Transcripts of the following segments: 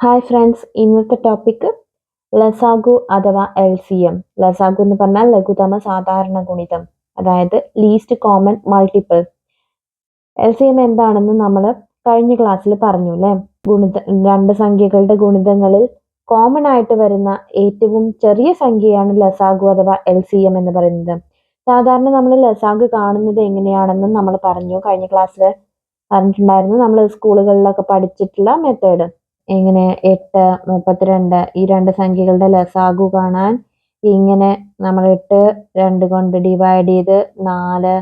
Hi friends ഇന്നത്തെ topic ലസാഗു അഥവാ എൽ സി എം ലസാഗു എന്ന് പറഞ്ഞാൽ ലഘുതമ സാധാരണ ഗുണിതം അതായത് least common multiple L C M എന്താണെന്ന് നമ്മൾ കഴിഞ്ഞ ക്ലാസ്സിൽ പറഞ്ഞു അല്ലേ ഗുണിത രണ്ട് സംഖ്യകളുടെ ഗുണിതങ്ങളിൽ കോമൺ ആയിട്ട് വരുന്ന ഏറ്റവും ചെറിയ സംഖ്യയാണ് ലസാഗു അഥവാ എൽ സി എം എന്ന് പറയുന്നത്. സാധാരണ നമ്മൾ ലസാഗു കാണുന്നത് എങ്ങനെയാണെന്നും നമ്മൾ പറഞ്ഞു കഴിഞ്ഞ ക്ലാസ്സിൽ പറഞ്ഞിട്ടുണ്ടായിരുന്നു നമ്മൾ സ്കൂളുകളിലൊക്കെ പഠിച്ചിട്ടുള്ള മെത്തേഡ് ഇങ്ങനെ എട്ട് മുപ്പത്തിരണ്ട് ഈ രണ്ട് സംഖ്യകളുടെ ലസാഗു കാണാൻ ഇങ്ങനെ നമ്മൾ എട്ട് രണ്ട് കൊണ്ട് ഡിവൈഡ് ചെയ്ത് നാല്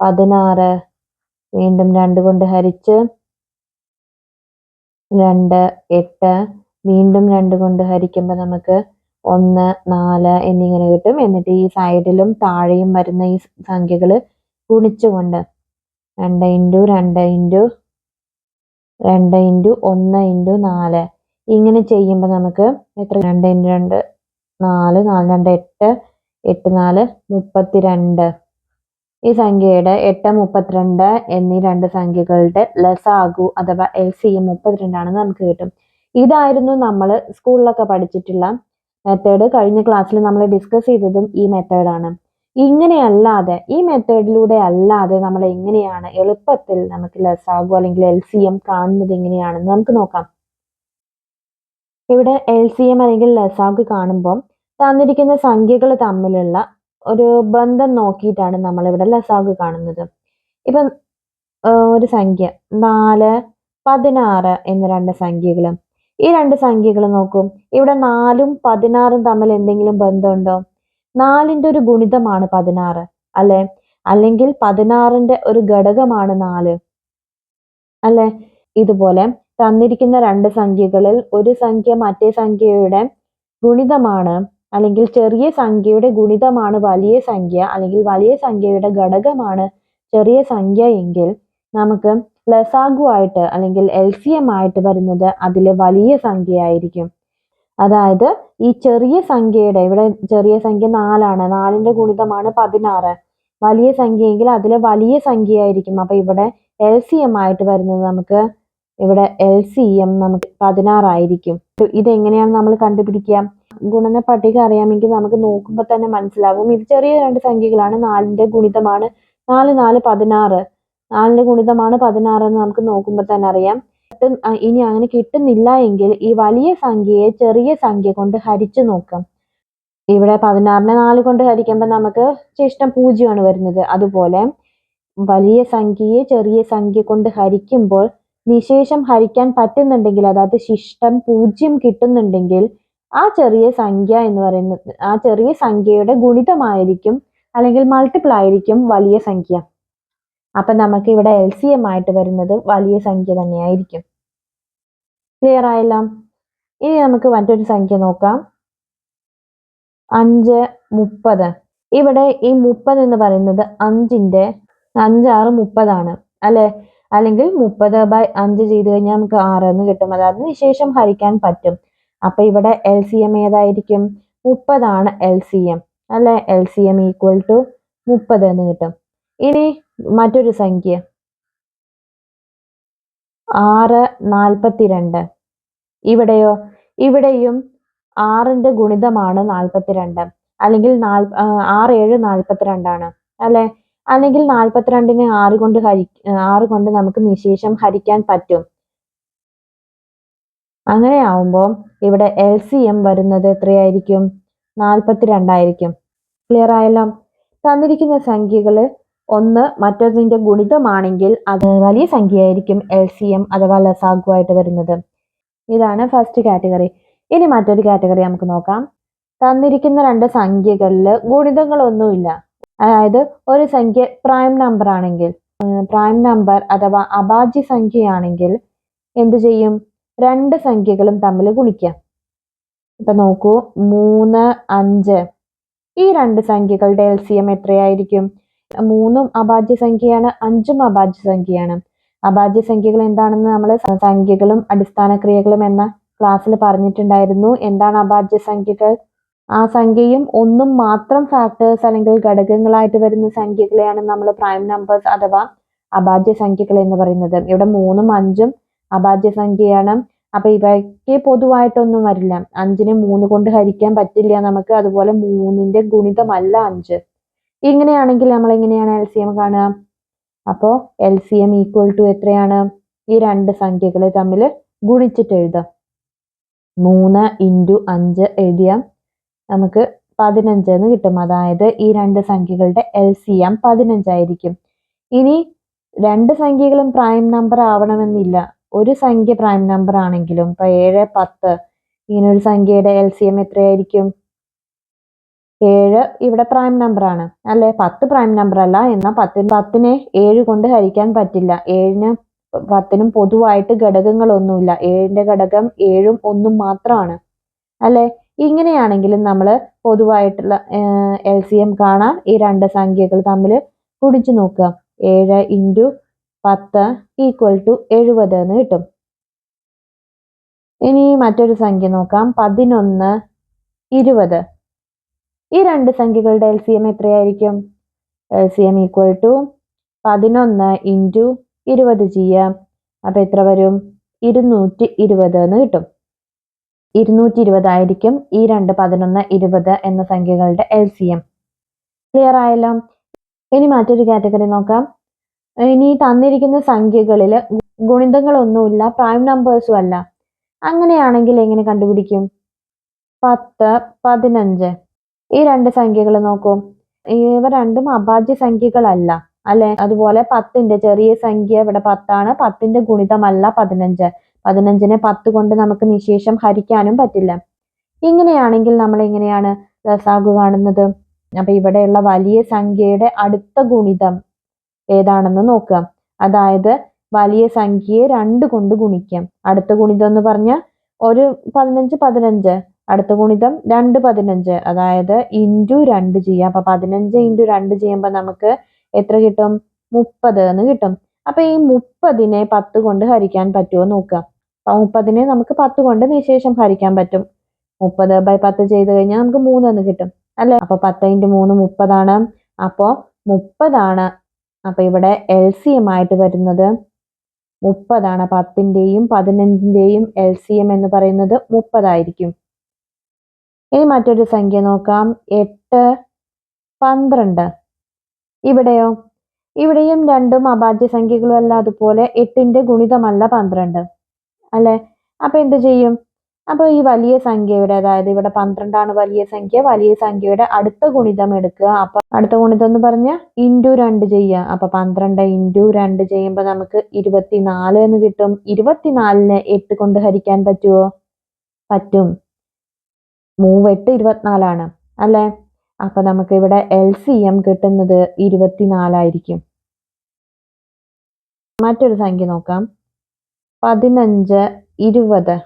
പതിനാറ് വീണ്ടും രണ്ട് കൊണ്ട് ഹരിച്ച് രണ്ട് എട്ട് വീണ്ടും രണ്ട് കൊണ്ട് ഹരിക്കുമ്പോൾ നമുക്ക് ഒന്ന് നാല് എന്നിങ്ങനെ കിട്ടും. എന്നിട്ട് ഈ സൈഡിലും താഴെയും വരുന്ന ഈ സംഖ്യകൾ ഗുണിച്ചുകൊണ്ട് രണ്ട് ഇന്റു രണ്ട് ഇന്റു രണ്ട് ഇന്റു ഒന്ന് ഇന്റു നാല്. ഇങ്ങനെ ചെയ്യുമ്പോൾ നമുക്ക് എത്ര? രണ്ട് ഇന്റു രണ്ട് നാല് നാല് രണ്ട് എട്ട് എട്ട് നാല് മുപ്പത്തിരണ്ട്. ഈ സംഖ്യയുടെ എട്ട് മുപ്പത്തിരണ്ട് എന്നീ രണ്ട് സംഖ്യകളുടെ ലസാഗു അഥവാ എൽ സി എം മുപ്പത്തിരണ്ടാണെന്ന് നമുക്ക് കിട്ടും. ഇതായിരുന്നു നമ്മൾ സ്കൂളിലൊക്കെ പഠിച്ചിട്ടുള്ള മെത്തേഡ് കഴിഞ്ഞ ക്ലാസ്സിൽ നമ്മൾ ഡിസ്കസ് ചെയ്തതും ഈ മെത്തേഡാണ് ഇങ്ങനെയല്ലാതെ ഈ മെത്തേഡിലൂടെ അല്ലാതെ നമ്മൾ എങ്ങനെയാണ് എളുപ്പത്തിൽ നമുക്ക് ലസാഗു അല്ലെങ്കിൽ എൽ സി എം കാണുന്നത് എങ്ങനെയാണെന്ന് നമുക്ക് നോക്കാം. ഇവിടെ എൽ സി എം അല്ലെങ്കിൽ ലസാഗു കാണുമ്പോൾ തന്നിരിക്കുന്ന സംഖ്യകൾ തമ്മിലുള്ള ഒരു ബന്ധം നോക്കിയിട്ടാണ് നമ്മൾ ഇവിടെ ലസാഗു കാണുന്നത്. ഇപ്പം ഒരു സംഖ്യ നാല് പതിനാറ് എന്ന രണ്ട് സംഖ്യകൾ ഈ രണ്ട് സംഖ്യകൾ നോക്കും. ഇവിടെ നാലും പതിനാറും തമ്മിൽ എന്തെങ്കിലും ബന്ധമുണ്ടോ? നാലിന്റെ ഒരു ഗുണിതമാണ് പതിനാറ് അല്ലെ? അല്ലെങ്കിൽ പതിനാറിന്റെ ഒരു ഘടകമാണ് നാല് അല്ലെ? ഇതുപോലെ തന്നിരിക്കുന്ന രണ്ട് സംഖ്യകളിൽ ഒരു സംഖ്യ മറ്റേ സംഖ്യയുടെ ഗുണിതമാണ് അല്ലെങ്കിൽ ചെറിയ സംഖ്യയുടെ ഗുണിതമാണ് വലിയ സംഖ്യ അല്ലെങ്കിൽ വലിയ സംഖ്യയുടെ ഘടകമാണ് ചെറിയ സംഖ്യ എങ്കിൽ നമുക്ക് ലസാഗു ആയിട്ട് അല്ലെങ്കിൽ എൽ സി എം ആയിട്ട് വരുന്നത് അതിലെ വലിയ സംഖ്യയായിരിക്കും. അതായത് ഈ ചെറിയ സംഖ്യയുടെ ഇവിടെ ചെറിയ സംഖ്യ നാലാണ് നാലിന്റെ ഗുണിതമാണ് പതിനാറ്. വലിയ സംഖ്യയെങ്കിൽ അതിലെ വലിയ സംഖ്യ ആയിരിക്കും അപ്പൊ ഇവിടെ എൽ സി എം ആയിട്ട് വരുന്നത് നമുക്ക് ഇവിടെ എൽ സി എം നമുക്ക് പതിനാറായിരിക്കും ഇതെങ്ങനെയാണ് നമ്മൾ കണ്ടുപിടിക്കുക? ഗുണന പട്ടിക അറിയാമെങ്കിൽ നമുക്ക് നോക്കുമ്പോൾ തന്നെ മനസ്സിലാകും ഇത് ചെറിയ രണ്ട് സംഖ്യകളാണ്. നാലിന്റെ ഗുണിതമാണ് നാല് നാല് പതിനാറ്. നാലിന്റെ ഗുണിതമാണ് പതിനാറ് എന്ന് നമുക്ക് നോക്കുമ്പോൾ തന്നെ അറിയാം. ഇനി അങ്ങനെ കിട്ടുന്നില്ല എങ്കിൽ ഈ വലിയ സംഖ്യയെ ചെറിയ സംഖ്യ കൊണ്ട് ഹരിച്ചു നോക്കാം. ഇവിടെ പതിനാറിനെ നാല് കൊണ്ട് ഹരിക്കുമ്പോൾ നമുക്ക് ശിഷ്ടം പൂജ്യമാണ് വരുന്നത്. അതുപോലെ വലിയ സംഖ്യയെ ചെറിയ സംഖ്യ കൊണ്ട് ഹരിക്കുമ്പോൾ നിശേഷം ഹരിക്കാൻ പറ്റുന്നുണ്ടെങ്കിൽ അതായത് ശിഷ്ടം പൂജ്യം കിട്ടുന്നുണ്ടെങ്കിൽ ആ ചെറിയ സംഖ്യ എന്ന് പറയുന്നത് ആ ചെറിയ സംഖ്യയുടെ ഗുണിതമായിരിക്കും അല്ലെങ്കിൽ മൾട്ടിപ്പിൾ ആയിരിക്കും വലിയ സംഖ്യ. അപ്പൊ നമുക്ക് ഇവിടെ എൽ സി എം ആയിട്ട് വരുന്നത് വലിയ സംഖ്യ തന്നെയായിരിക്കും. ക്ലിയർ ആയല്ലോ. ഇനി നമുക്ക് മറ്റൊരു സംഖ്യ നോക്കാം. അഞ്ച് മുപ്പത്. ഇവിടെ ഈ മുപ്പത് എന്ന് പറയുന്നത് അഞ്ചിന്റെ അഞ്ചാറ് മുപ്പതാണ് അല്ലേ? അല്ലെങ്കിൽ മുപ്പത് ബൈ അഞ്ച് ചെയ്ത് കഴിഞ്ഞാൽ നമുക്ക് ആറ് എന്ന് കിട്ടും. അതായത് ശേഷം ഹരിക്കാൻ പറ്റും. അപ്പൊ ഇവിടെ എൽ സി എം ഏതായിരിക്കും? മുപ്പതാണ് എൽ സി എം അല്ലെ? L C M equal to മുപ്പത് എന്ന് കിട്ടും. ഇനി മറ്റൊരു സംഖ്യ. ആറ് നാൽപ്പത്തിരണ്ട്. ഇവിടെയോ? ഇവിടെയും ആറിന്റെ ഗുണിതമാണ് നാൽപ്പത്തിരണ്ട്. അല്ലെങ്കിൽ നാൽ ആറ് ഏഴ് നാൽപ്പത്തിരണ്ടാണ് അല്ലെ? അല്ലെങ്കിൽ നാൽപ്പത്തിരണ്ടിനെ ആറ് കൊണ്ട് ഹരി ആറ് കൊണ്ട് നമുക്ക് നിശേഷം ഹരിക്കാൻ പറ്റും. അങ്ങനെയാവുമ്പോൾ ഇവിടെ എൽ സി എം വരുന്നത് എത്രയായിരിക്കും? നാൽപ്പത്തിരണ്ടായിരിക്കും ക്ലിയർ ആയല്ലോ? തന്നിരിക്കുന്ന സംഖ്യകൾ ഒന്ന് മറ്റൊന്നിന്റെ ഗുണിതമാണെങ്കിൽ അത് വലിയ സംഖ്യയായിരിക്കും എൽ സി എം അഥവാ ലസാഗു ആയിട്ട് വരുന്നത്. ഇതാണ് ഫസ്റ്റ് കാറ്റഗറി ഇനി മറ്റൊരു കാറ്റഗറി നമുക്ക് നോക്കാം. തന്നിരിക്കുന്ന രണ്ട് സംഖ്യകളിൽ ഗുണിതങ്ങളൊന്നുമില്ല. അതായത് ഒരു സംഖ്യ പ്രൈം നമ്പർ ആണെങ്കിൽ പ്രൈം നമ്പർ അഥവാ അഭാജ്യ സംഖ്യയാണെങ്കിൽ എന്തു ചെയ്യും? രണ്ട് സംഖ്യകളും തമ്മിൽ ഗുണിക്കാം. ഇപ്പൊ നോക്കൂ മൂന്ന് അഞ്ച്. ഈ രണ്ട് സംഖ്യകളുടെ എൽ സി എം എത്രയായിരിക്കും? മൂന്നും അഭാജ്യ സംഖ്യയാണ് അഞ്ചും അഭാജ്യ സംഖ്യയാണ്. അഭാജ്യ സംഖ്യകൾ എന്താണെന്ന് നമ്മൾ സംഖ്യകളും അടിസ്ഥാന ക്രിയകളും എന്ന ക്ലാസ്സിൽ പറഞ്ഞിട്ടുണ്ടായിരുന്നു. എന്താണ് അഭാജ്യ സംഖ്യകൾ ആ സംഖ്യയും ഒന്നും മാത്രം ഫാക്ടേഴ്സ് അല്ലെങ്കിൽ ഘടകങ്ങളായിട്ട് വരുന്ന സംഖ്യകളെയാണ് നമ്മൾ പ്രൈം നമ്പേഴ്സ് അഥവാ അഭാജ്യ സംഖ്യകൾ എന്ന് പറയുന്നത്. ഇവിടെ മൂന്നും അഞ്ചും അഭാജ്യ സംഖ്യയാണ് അപ്പൊ ഇവയ്ക്ക് പൊതുവായിട്ടൊന്നും വരില്ല. അഞ്ചിനെ മൂന്ന് കൊണ്ട് ഹരിക്കാൻ പറ്റില്ല നമുക്ക്. അതുപോലെ മൂന്നിന്റെ ഗുണിതമല്ല അഞ്ച്. ഇങ്ങനെയാണെങ്കിൽ നമ്മൾ എങ്ങനെയാണ് എൽ സി എം കാണുക? അപ്പോൾ L C M equal to എത്രയാണ്? ഈ രണ്ട് സംഖ്യകളെ തമ്മിൽ ഗുണിച്ചിട്ട് എഴുതാം. മൂന്ന് ഇന്റു അഞ്ച് എഴുതിയാൽ നമുക്ക് പതിനഞ്ച് എന്ന് കിട്ടും. അതായത് ഈ രണ്ട് സംഖ്യകളുടെ എൽ സി എം പതിനഞ്ചായിരിക്കും ഇനി രണ്ട് സംഖ്യകളും പ്രൈം നമ്പർ ആവണമെന്നില്ല. ഒരു സംഖ്യ പ്രൈം നമ്പർ ആണെങ്കിലും ഇപ്പൊ ഏഴ് പത്ത് ഇങ്ങനെ ഒരു സംഖ്യയുടെ എൽ സി എം എത്രയായിരിക്കും? ഏഴ് ഇവിടെ പ്രൈം നമ്പർ ആണ്. അല്ലെ? പത്ത് പ്രൈം നമ്പർ അല്ല. എന്നാൽ പത്തിന് പത്തിനെ ഏഴ് കൊണ്ട് ഹരിക്കാൻ പറ്റില്ല. ഏഴിന് പത്തിനും പൊതുവായിട്ട് ഘടകങ്ങളൊന്നുമില്ല. ഏഴിന്റെ ഘടകം ഏഴും ഒന്നും മാത്രമാണ്. അല്ലെ? ഇങ്ങനെയാണെങ്കിലും നമ്മൾ പൊതുവായിട്ടുള്ള എൽ സി എം കാണാൻ ഈ രണ്ട് സംഖ്യകൾ തമ്മിൽ കുടിച്ചു നോക്കുക. ഏഴ് ഇന്റു പത്ത് ഈക്വൽ ടു എഴുപത് എന്ന് കിട്ടും. ഇനി മറ്റൊരു സംഖ്യ നോക്കാം. പതിനൊന്ന് ഇരുപത്. ഈ രണ്ട് സംഖ്യകളുടെ എൽ സി എം എത്രയായിരിക്കും? L C M equal to പതിനൊന്ന് ഇന്റു ഇരുപത് ചെയ്യാം. അപ്പം എത്ര വരും? ഇരുന്നൂറ്റി ഇരുപത് എന്ന് കിട്ടും. ഇരുന്നൂറ്റി ഇരുപതായിരിക്കും ഈ രണ്ട് പതിനൊന്ന് ഇരുപത് എന്ന സംഖ്യകളുടെ എൽ സി എം ക്ലിയർ ആയല്ലോ? ഇനി മറ്റൊരു കാറ്റഗറി നോക്കാം. ഇനി തന്നിരിക്കുന്ന സംഖ്യകളിൽ ഗുണിതങ്ങളൊന്നുമില്ല പ്രൈം നമ്പേഴ്സും അല്ല. അങ്ങനെയാണെങ്കിൽ എങ്ങനെ കണ്ടുപിടിക്കും? പത്ത് പതിനഞ്ച്. ഈ രണ്ട് സംഖ്യകൾ നോക്കൂ. ഇവ രണ്ടും അഭാജ്യ സംഖ്യകളല്ല അല്ലെ? അതുപോലെ പത്തിന്റെ ചെറിയ സംഖ്യ ഇവിടെ പത്താണ് പത്തിന്റെ ഗുണിതമല്ല പതിനഞ്ച്. പതിനഞ്ചിനെ പത്ത് കൊണ്ട് നമുക്ക് നിശേഷം ഹരിക്കാനും പറ്റില്ല. ഇങ്ങനെയാണെങ്കിൽ നമ്മൾ എങ്ങനെയാണ് ലസാഗു കാണുന്നത്. അപ്പൊ ഇവിടെയുള്ള വലിയ സംഖ്യയുടെ അടുത്ത ഗുണിതം ഏതാണെന്ന് നോക്കുക. അതായത് വലിയ സംഖ്യയെ രണ്ട് കൊണ്ട് ഗുണിക്കാം. അടുത്ത ഗുണിതം എന്ന് പറഞ്ഞാൽ ഒരു പതിനഞ്ച് പതിനഞ്ച്. അടുത്ത ഗുണിതം രണ്ട് പതിനഞ്ച്. അതായത് ഇന്റു രണ്ട് ചെയ്യാം. അപ്പൊ പതിനഞ്ച് ഇന്റു രണ്ട് ചെയ്യുമ്പോൾ നമുക്ക് എത്ര കിട്ടും? മുപ്പത് എന്ന് കിട്ടും. അപ്പൊ ഈ മുപ്പതിനെ പത്ത് കൊണ്ട് ഹരിക്കാൻ പറ്റുമോ നോക്കാം അപ്പൊ മുപ്പതിനെ നമുക്ക് പത്ത് കൊണ്ട് നിശേഷം ഹരിക്കാൻ പറ്റും. മുപ്പത് ബൈ പത്ത് ചെയ്ത് കഴിഞ്ഞാൽ നമുക്ക് മൂന്ന് എന്ന് കിട്ടും. അല്ലെ? അപ്പൊ പത്ത് ഇന്റു മൂന്ന് മുപ്പതാണ്. അപ്പോ മുപ്പതാണ്. അപ്പൊ ഇവിടെ എൽ സി എം ആയിട്ട് വരുന്നത് മുപ്പതാണ്. പത്തിന്റെയും പതിനഞ്ചിന്റെയും എൽ സി എം എന്ന് പറയുന്നത് മുപ്പതായിരിക്കും. ഇനി മറ്റൊരു സംഖ്യ നോക്കാം. എട്ട് പന്ത്രണ്ട്. ഇവിടെയോ? ഇവിടെയും രണ്ടും അഭാജ്യ സംഖ്യകളും അല്ല അതുപോലെ എട്ടിന്റെ ഗുണിതമല്ല പന്ത്രണ്ട്. അല്ലെ? അപ്പൊ എന്ത് ചെയ്യും? അപ്പൊ ഈ വലിയ സംഖ്യയുടെ അതായത് ഇവിടെ പന്ത്രണ്ടാണ് വലിയ സംഖ്യ വലിയ സംഖ്യയുടെ അടുത്ത ഗുണിതം എടുക്കുക. അപ്പൊ അടുത്ത ഗുണിതം എന്ന് പറഞ്ഞാൽ ഇന്റു രണ്ട് ചെയ്യുക. അപ്പൊ പന്ത്രണ്ട് ഇന്റു രണ്ട് ചെയ്യുമ്പോൾ നമുക്ക് ഇരുപത്തിനാല് എന്ന് കിട്ടും. ഇരുപത്തിനാലിന് എട്ട് കൊണ്ട് ഹരിക്കാൻ പറ്റുമോ പറ്റും. മൂവെട്ട് ഇരുപത്തിനാലാണ്. അല്ലേ? അപ്പൊ നമുക്ക് ഇവിടെ എൽ സി എം കിട്ടുന്നത് ഇരുപത്തിനാലായിരിക്കും. മറ്റൊരു സംഖ്യ നോക്കാം. പതിനഞ്ച് ഇരുപത്.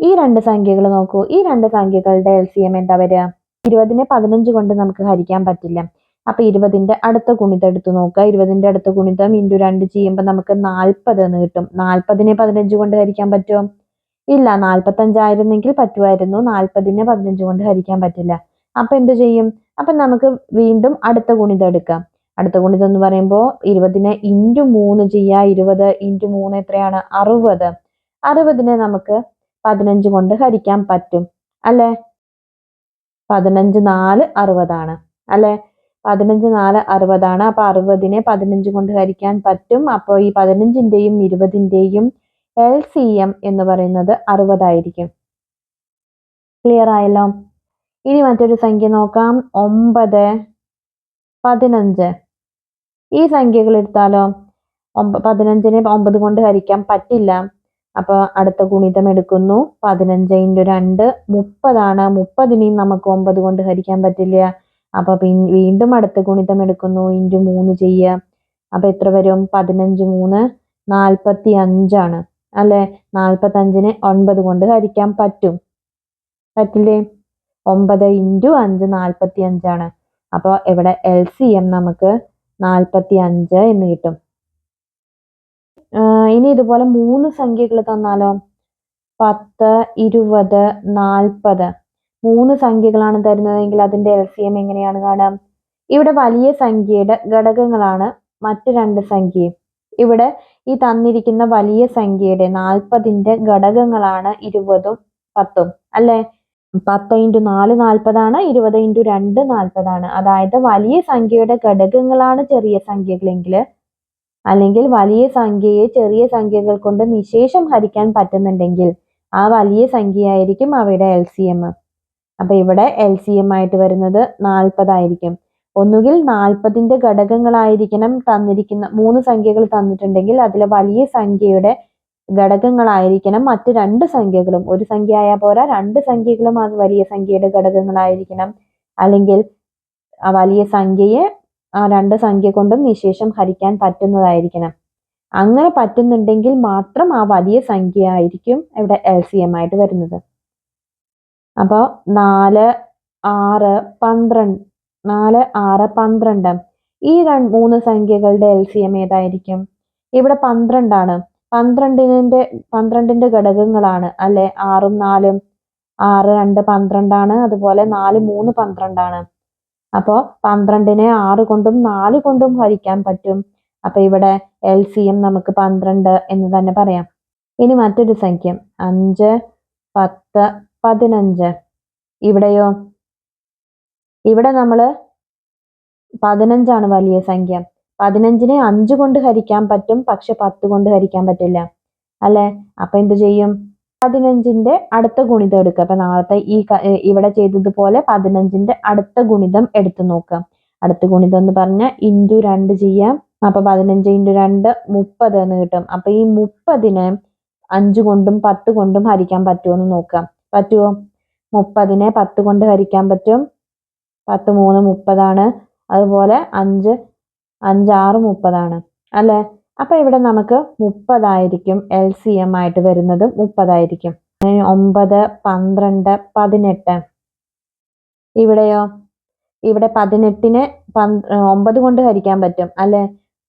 ഈ രണ്ട് സംഖ്യകൾ നോക്കൂ. ഈ രണ്ട് സംഖ്യകളുടെ എൽ സി എം എന്താ വരിക? ഇരുപതിനെ പതിനഞ്ച് കൊണ്ട് നമുക്ക് ഹരിക്കാൻ പറ്റില്ല. അപ്പൊ ഇരുപതിന്റെ അടുത്ത ഗുണിതം എടുത്ത് നോക്കുക. ഇരുപതിന്റെ അടുത്ത ഗുണിതം ഇന്റു രണ്ട് ചെയ്യുമ്പോൾ നമുക്ക് നാൽപ്പത് എന്ന് കിട്ടും. നാൽപ്പതിനെ പതിനഞ്ച് കൊണ്ട് ഹരിക്കാൻ പറ്റുമോ? ഇല്ല നാൽപ്പത്തഞ്ചായിരുന്നെങ്കിൽ പറ്റുമായിരുന്നു. നാൽപ്പതിനെ പതിനഞ്ച് കൊണ്ട് ഹരിക്കാൻ പറ്റില്ല. അപ്പൊ എന്ത് ചെയ്യും? അപ്പൊ നമുക്ക് വീണ്ടും അടുത്ത ഗുണിതം എടുക്കാം. അടുത്ത ഗുണിതം എന്ന് പറയുമ്പോൾ ഇരുപതിനെ ഇന്റു മൂന്ന് ചെയ്യുക ഇരുപത് ഇന്റു മൂന്ന് എത്രയാണ്? അറുപത്. അറുപതിനെ നമുക്ക് പതിനഞ്ച് കൊണ്ട് ഹരിക്കാൻ പറ്റും. അല്ലെ? പതിനഞ്ച് നാല് അറുപതാണ്. അല്ലെ? പതിനഞ്ച് നാല് അറുപതാണ്. അപ്പൊ അറുപതിനെ പതിനഞ്ച് കൊണ്ട് ഹരിക്കാൻ പറ്റും. അപ്പോൾ ഈ പതിനഞ്ചിന്റെയും ഇരുപതിന്റെയും എൽ സി എം എന്ന് പറയുന്നത് അറുപതായിരിക്കും. ക്ലിയർ ആയല്ലോ? ഇനി മറ്റൊരു സംഖ്യ നോക്കാം. ഒമ്പത് പതിനഞ്ച്. ഈ സംഖ്യകൾ എടുത്താലോ? ഒമ്പ പതിനഞ്ചിനെ ഒമ്പത് കൊണ്ട് ഹരിക്കാൻ പറ്റില്ല. അപ്പോൾ അടുത്ത ഗുണിതം എടുക്കുന്നു. പതിനഞ്ച് ഇന്റു രണ്ട് മുപ്പതാണ്. മുപ്പതിനെയും നമുക്ക് ഒമ്പത് കൊണ്ട് ഹരിക്കാൻ പറ്റില്ല. അപ്പോൾ പിൻ- വീണ്ടും അടുത്ത ഗുണിതം എടുക്കുന്നു. ഇന്റു മൂന്ന് ചെയ്യുക. അപ്പൊ എത്ര വരും? പതിനഞ്ച് മൂന്ന് നാൽപ്പത്തി അഞ്ചാണ്. അല്ലെ? നാൽപ്പത്തഞ്ചിനെ ഒൻപത് കൊണ്ട് ഹരിക്കാൻ പറ്റും. പറ്റില്ലേ? ഒമ്പത് ഇന്റു അഞ്ച് നാൽപ്പത്തി അഞ്ചാണ് അപ്പോൾ ഇവിടെ എൽ സി എം നമുക്ക് നാൽപ്പത്തി അഞ്ച് എന്ന് കിട്ടും. ഇനി ഇതുപോലെ മൂന്ന് സംഖ്യകൾ തന്നാലോ? പത്ത് ഇരുപത് നാൽപ്പത്. മൂന്ന് സംഖ്യകളാണ് തരുന്നതെങ്കിൽ അതിന്റെ എൽ സി എം എങ്ങനെയാണ് കാണാം? ഇവിടെ വലിയ സംഖ്യയുടെ ഘടകങ്ങളാണ് മറ്റു രണ്ട് സംഖ്യയും. ഇവിടെ ഈ തന്നിരിക്കുന്ന വലിയ സംഖ്യയുടെ നാൽപ്പതിന്റെ ഘടകങ്ങളാണ് ഇരുപതും പത്തും അല്ലെ? പത്ത് ഇന്റു നാല് നാൽപ്പതാണ് ഇരുപത് ഇന്റു രണ്ട് നാൽപ്പതാണ്. അതായത് വലിയ സംഖ്യയുടെ ഘടകങ്ങളാണ് ചെറിയ സംഖ്യകളെങ്കിൽ അല്ലെങ്കിൽ വലിയ സംഖ്യയെ ചെറിയ സംഖ്യകൾ കൊണ്ട് നിശേഷം ഹരിക്കാൻ പറ്റുന്നുണ്ടെങ്കിൽ ആ വലിയ സംഖ്യയായിരിക്കും അവയുടെ എൽ സി എം അപ്പൊ ഇവിടെ എൽ സി എം ആയിട്ട് വരുന്നത് നാൽപ്പതായിരിക്കും. ഒന്നുകിൽ നാൽപ്പതിന്റെ ഘടകങ്ങളായിരിക്കണം തന്നിരിക്കുന്ന മൂന്ന് സംഖ്യകൾ തന്നിട്ടുണ്ടെങ്കിൽ അതിലെ വലിയ സംഖ്യയുടെ ഘടകങ്ങളായിരിക്കണം മറ്റ് രണ്ട് സംഖ്യകളും. ഒരു സംഖ്യ ആയാൽ പോരാ രണ്ട് സംഖ്യകളും ആ വലിയ സംഖ്യയുടെ ഘടകങ്ങളായിരിക്കണം. അല്ലെങ്കിൽ ആ വലിയ സംഖ്യയെ ആ രണ്ട് സംഖ്യ കൊണ്ടും നിശേഷം ഹരിക്കാൻ പറ്റുന്നതായിരിക്കണം. അങ്ങനെ പറ്റുന്നുണ്ടെങ്കിൽ മാത്രം ആ വലിയ സംഖ്യ ആയിരിക്കും ഇവിടെ എൽ സി എം ആയിട്ട് വരുന്നത്. അപ്പോൾ നാല് ആറ് പന്ത്രണ്ട് നാല് ആറ് പന്ത്രണ്ട്. ഈ രണ്ട് മൂന്ന് സംഖ്യകളുടെ എൽ സി എം ഏതായിരിക്കും? ഇവിടെ പന്ത്രണ്ടാണ്. പന്ത്രണ്ടിന്റെ പന്ത്രണ്ടിന്റെ ഘടകങ്ങളാണ്. അല്ലെ? ആറും നാലും. ആറ് രണ്ട് പന്ത്രണ്ടാണ്. അതുപോലെ നാല് മൂന്ന് പന്ത്രണ്ടാണ്. അപ്പോൾ പന്ത്രണ്ടിനെ ആറ് കൊണ്ടും നാല് കൊണ്ടും ഹരിക്കാൻ പറ്റും. അപ്പൊ ഇവിടെ എൽ സി എം നമുക്ക് പന്ത്രണ്ട് എന്ന് തന്നെ പറയാം. ഇനി മറ്റൊരു സംഖ്യ. അഞ്ച് പത്ത് പതിനഞ്ച്. ഇവിടെയോ? ഇവിടെ നമ്മൾ പതിനഞ്ചാണ് വലിയ സംഖ്യ. പതിനഞ്ചിനെ അഞ്ച് കൊണ്ട് ഹരിക്കാൻ പറ്റും പക്ഷെ പത്ത് കൊണ്ട് ഹരിക്കാൻ പറ്റില്ല. അല്ലെ? അപ്പൊ എന്ത് ചെയ്യും? പതിനഞ്ചിന്റെ അടുത്ത ഗുണിതം എടുക്കുക. അപ്പൊ നാളത്തെ ഈ ഇവിടെ ചെയ്തതുപോലെ പതിനഞ്ചിന്റെ അടുത്ത ഗുണിതം എടുത്തു നോക്കുക. അടുത്ത ഗുണിതം എന്ന് പറഞ്ഞാൽ ഇന്റു രണ്ട് ചെയ്യാം. അപ്പൊ പതിനഞ്ച് ഇന്റു രണ്ട് മുപ്പത് എന്ന് കിട്ടും. അപ്പൊ ഈ മുപ്പതിനെ അഞ്ച് കൊണ്ടും പത്ത് കൊണ്ടും ഹരിക്കാൻ പറ്റുമോ എന്ന് നോക്കാം പറ്റുമോ? മുപ്പതിനെ പത്ത് കൊണ്ട് ഹരിക്കാൻ പറ്റും. പത്ത് മൂന്ന് മുപ്പതാണ്. അതുപോലെ അഞ്ച് അഞ്ചാറ് മുപ്പതാണ്. അല്ലേ? അപ്പൊ ഇവിടെ നമുക്ക് മുപ്പതായിരിക്കും എൽ സി എം ആയിട്ട് വരുന്നത് മുപ്പതായിരിക്കും. ഒമ്പത് പന്ത്രണ്ട് പതിനെട്ട്. ഇവിടെയോ? ഇവിടെ പതിനെട്ടിന് ഒമ്പത് കൊണ്ട് ഹരിക്കാൻ പറ്റും. അല്ലെ?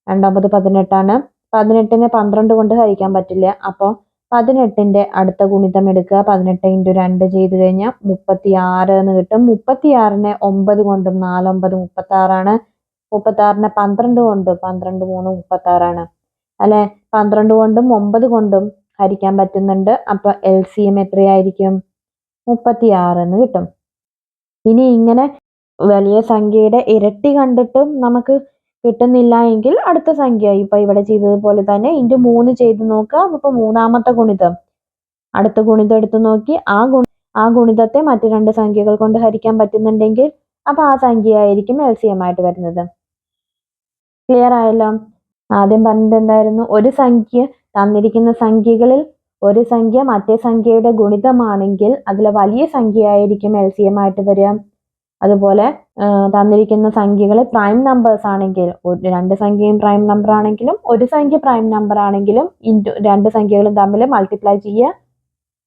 രണ്ടൊമ്പത് പതിനെട്ടാണ്. പതിനെട്ടിന് പന്ത്രണ്ട് കൊണ്ട് ഹരിക്കാൻ പറ്റില്ല. അപ്പോൾ പതിനെട്ടിന്റെ അടുത്ത ഗുണിതം എടുക്കുക. പതിനെട്ട് ഇന്റു രണ്ട് ചെയ്ത് കഴിഞ്ഞാൽ മുപ്പത്തി ആറ് എന്ന് കിട്ടും. മുപ്പത്തി ആറിനെ ഒമ്പത് കൊണ്ടും നാലൊമ്പത് മുപ്പത്തി ആറാണ് മുപ്പത്തി ആറിനെ പന്ത്രണ്ട് കൊണ്ട് പന്ത്രണ്ട് മൂന്ന് മുപ്പത്തി ആറാണ് അല്ലെ? പന്ത്രണ്ട് കൊണ്ടും ഒമ്പത് കൊണ്ടും ഹരിക്കാൻ പറ്റുന്നുണ്ട്. അപ്പൊ എൽ സി എം എത്രയായിരിക്കും? മുപ്പത്തി ആറ് എന്ന് കിട്ടും. ഇനി ഇങ്ങനെ വലിയ സംഖ്യയുടെ ഇരട്ടി കണ്ടിട്ടും നമുക്ക് കിട്ടുന്നില്ല എങ്കിൽ അടുത്ത സംഖ്യ. ഇപ്പൊ ഇവിടെ ചെയ്തതുപോലെ തന്നെ ഇന്റു മൂന്ന് ചെയ്ത് നോക്കുക. ഇപ്പൊ മൂന്നാമത്തെ ഗുണിതം. അടുത്ത ഗുണിതം എടുത്തു നോക്കി. ആ ഗുണ ആ ഗുണിതത്തെ മറ്റു രണ്ട് സംഖ്യകൾ കൊണ്ട് ഹരിക്കാൻ പറ്റുന്നുണ്ടെങ്കിൽ അപ്പൊ ആ സംഖ്യ ആയിരിക്കും എൽ സി എം ആയിട്ട് വരുന്നത്. ക്ലിയർ ആയല്ലോ? ആദ്യം പറഞ്ഞത് എന്തായിരുന്നു? ഒരു സംഖ്യ തന്നിരിക്കുന്ന സംഖ്യകളിൽ ഒരു സംഖ്യ മറ്റേ സംഖ്യയുടെ ഗുണിതമാണെങ്കിൽ അതിലെ വലിയ സംഖ്യ ആയിരിക്കും എൽ സി എം ആയിട്ട് വരിക. അതുപോലെ തന്നിരിക്കുന്ന സംഖ്യകൾ പ്രൈം നമ്പേഴ്സ് ആണെങ്കിൽ രണ്ട് സംഖ്യയും പ്രൈം നമ്പർ ആണെങ്കിലും ഒരു സംഖ്യ പ്രൈം നമ്പർ ആണെങ്കിലും ഇന്റു രണ്ട് സംഖ്യകളും തമ്മിൽ മൾട്ടിപ്ലൈ ചെയ്യുക.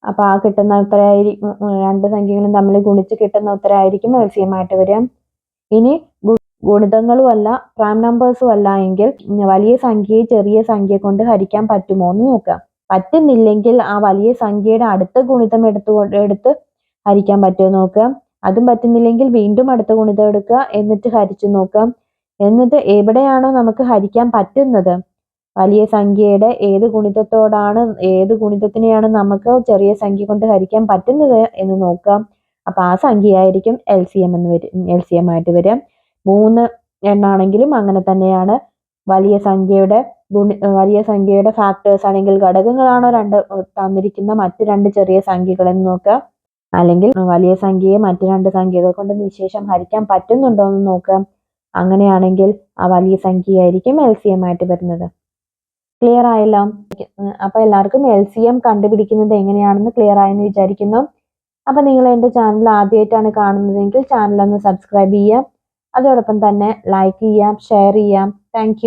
അപ്പോൾ ആ കിട്ടുന്ന ഉത്തരമായിരിക്കും രണ്ട് സംഖ്യകളും തമ്മിൽ ഗുണിച്ച് കിട്ടുന്ന ഉത്തരമായിരിക്കും എൽ സി എം ആയിട്ട് വരിക. ഇനി ഗുണിതങ്ങളും അല്ല പ്രൈം നമ്പേഴ്സും അല്ല എങ്കിൽ വലിയ സംഖ്യയെ ചെറിയ സംഖ്യ കൊണ്ട് ഹരിക്കാൻ പറ്റുമോ എന്ന് നോക്കാം പറ്റുന്നില്ലെങ്കിൽ ആ വലിയ സംഖ്യയുടെ അടുത്ത ഗുണിതം എടുത്തു എടുത്ത് ഹരിക്കാൻ പറ്റുമോ നോക്കാം അതും പറ്റുന്നില്ലെങ്കിൽ വീണ്ടും അടുത്ത ഗുണിതം എടുക്കുക. എന്നിട്ട് ഹരിച്ചു നോക്കാം എന്നിട്ട് എവിടെയാണോ നമുക്ക് ഹരിക്കാൻ പറ്റുന്നത്? വലിയ സംഖ്യയുടെ ഏത് ഗുണിതത്തോടാണ് ഏത് ഗുണിതത്തിനെയാണ് നമുക്ക് ചെറിയ സംഖ്യ കൊണ്ട് ഹരിക്കാൻ പറ്റുന്നത് എന്ന് നോക്കാം അപ്പൊ ആ സംഖ്യയായിരിക്കും എൽ സി എം എന്ന് വരും എൽ സി എം ആയിട്ട് വരിക. മൂന്ന് എണ്ണാണെങ്കിലും അങ്ങനെ തന്നെയാണ്. വലിയ സംഖ്യയുടെ ഗുണി വലിയ സംഖ്യയുടെ ഫാക്ടേഴ്സ് ആണെങ്കിൽ ഘടകങ്ങളാണോ രണ്ട് തന്നിരിക്കുന്ന മറ്റ് രണ്ട് ചെറിയ സംഖ്യകളെന്ന് നോക്കാം നോക്കുക. അല്ലെങ്കിൽ വലിയ സംഖ്യയെ മറ്റു രണ്ട് സംഖ്യകൾ കൊണ്ട് നിശേഷം ഹരിക്കാൻ പറ്റുന്നുണ്ടോ എന്ന് നോക്കാം അങ്ങനെയാണെങ്കിൽ ആ വലിയ സംഖ്യയായിരിക്കും എൽ സി എം ആയിട്ട് വരുന്നത്. ക്ലിയർ ആയല്ലോ? അപ്പൊ എല്ലാവർക്കും എൽ സി എം കണ്ടുപിടിക്കുന്നത് എങ്ങനെയാണെന്ന് ക്ലിയർ ആയെന്ന് വിചാരിക്കുന്നു. അപ്പൊ നിങ്ങൾ എന്റെ ചാനൽ ആദ്യമായിട്ടാണ് കാണുന്നതെങ്കിൽ ചാനൽ ഒന്ന് സബ്സ്ക്രൈബ് ചെയ്യാം അതോടൊപ്പം തന്നെ ലൈക്ക് ചെയ്യാം ഷെയർ ചെയ്യാം താങ്ക്